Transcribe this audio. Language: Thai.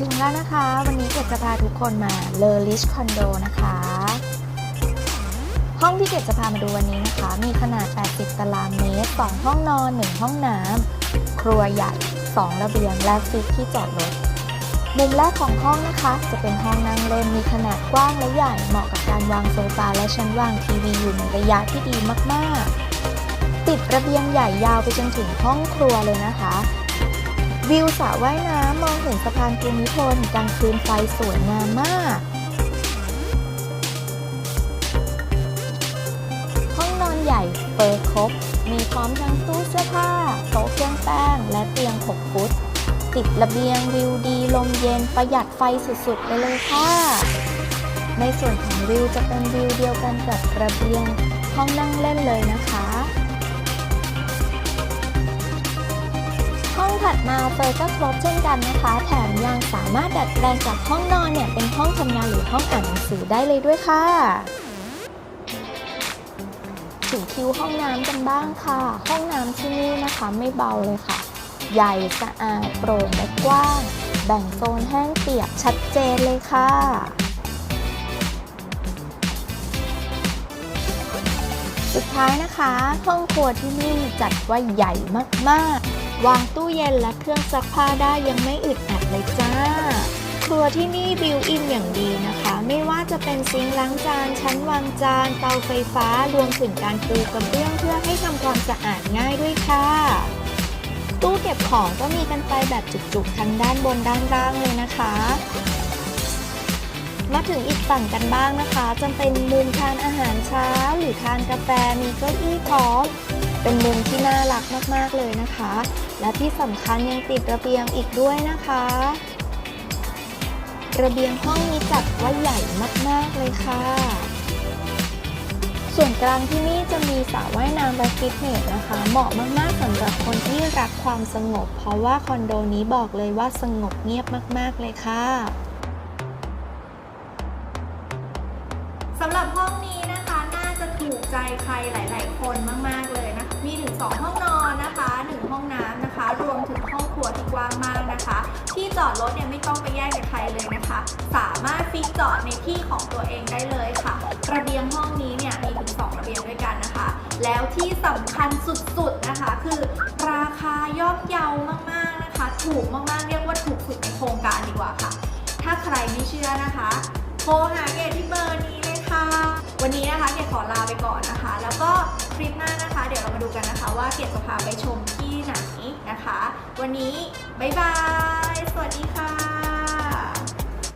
ถึงแล้วนะคะ วันนี้เกดจะพาทุกคนมาเลอริชคอนโดนะคะ ห้องที่เกดจะพามาดูวันนี้นะคะ มีขนาด 80 ตารางเมตร 2 ห้องนอน 1 ห้องน้ำ ครัวใหญ่ 2 ระเบียง และฟิตที่จอดรถ มุมแรกของห้องนะคะ จะเป็นห้องนั่งเล่น มีขนาดกว้างและใหญ่ เหมาะกับการวางโซฟาและชั้นวางทีวีอยู่ในระยะที่ดีมากๆ ติดระเบียงใหญ่ยาวไปจนถึงห้องครัวเลยนะคะ วิวสระว่ายน้ำมองเห็นสะพานภูมิพลกลางคืนไฟสวยงามมาก ห้องนอนใหญ่เปิดครบ มีพร้อมทั้งตู้เสื้อผ้าโต๊ะเครื่องแป้ง และเตียง 6 ฟุต ติดระเบียงวิวดีลมเย็นประหยัดไฟสุดๆ ไปเลยค่ะ ในส่วนของวิวจะเป็นวิวเดียวกันกับระเบียงห้องนั่งเล่นเลยนะคะ ถัดมาเฟยก็ครบเช่นกันนะคะ แถมยังสามารถดัดแปลงจากห้องนอนเนี่ยเป็นห้องทำงานหรือห้องอ่านหนังสือได้เลยด้วยค่ะ ถึงคิวห้องน้ำกันบ้างค่ะ ห้องน้ำที่นี่นะคะไม่เบาเลยค่ะ ใหญ่สะอาดโปร่งและกว้าง แบ่งโซนแห้งเปียกชัดเจนเลยค่ะสุดท้ายนะคะ ห้องครัวที่นี่จัดว่าใหญ่มาก ๆ วางตู้เย็นและเครื่องซักผ้าได้ยังไม่อึดอัดเลยจ้า ครัวที่นี่บิวอินอย่างดีนะคะ ไม่ว่าจะเป็นซิงล้างจาน ชั้นวางจาน เตาไฟฟ้ารวมถึงการปูกระเบื้องเพื่อให้ทำความสะอาดง่ายด้วยค่ะ ตู้เก็บของก็มีกันไปแบบจุกๆทั้งด้านบนด้านล่างเลยนะคะมาถึงอีกฝั่งกันบ้างนะคะ จะเป็นมุมทานอาหารเช้า หรือทานกาแฟมีเก้าอี้พร้อม เป็นมุมที่น่ารักมากๆเลยนะคะ และที่สำคัญยังติดระเบียงอีกด้วยนะคะ ระเบียงห้องนี้จัดว่าใหญ่มากๆเลยค่ะ ส่วนกลางที่นี่จะมีสระว่ายน้ำและฟิตเนสนะคะ เหมาะมากๆสำหรับคนที่รักความสงบ เพราะว่าคอนโดนี้บอกเลยว่าสงบเงียบมากๆเลยค่ะสำหรับห้องนี้นะคะน่าจะถูกใจใครหลาย ๆ คนมาก ๆ เลย มีถึง 2 ห้องนอนนะคะ 1 ห้องน้ำนะคะ รวมถึงห้องครัวที่กว้างมากนะคะ ที่จอดรถเนี่ยไม่ต้องไปแยกกับใครเลยนะคะ สามารถฟิกจอดในที่ของตัวเองได้เลยค่ะ ระเบียงห้องนี้เนี่ยมีถึง 2 ระเบียงด้วยกันนะคะ แล้วที่สำคัญสุดๆนะคะ คือราคาย่อมเยาวมากๆนะคะ ถูกมากๆเรียกว่าถูกสุดในโครงการดีกว่าค่ะ ถ้าใครไม่เชื่อนะคะโทรหาเกดที่เบอร์นี้เลยค่ะ วันนี้นะคะเกดขอลาไปก่อนนะคะ แล้วก็ คลิปหน้านะคะ เดี๋ยวเรามาดูกันนะคะว่าเกตุจะพาไปชมที่ไหนนะคะ วันนี้ บ๊ายบาย สวัสดีค่ะ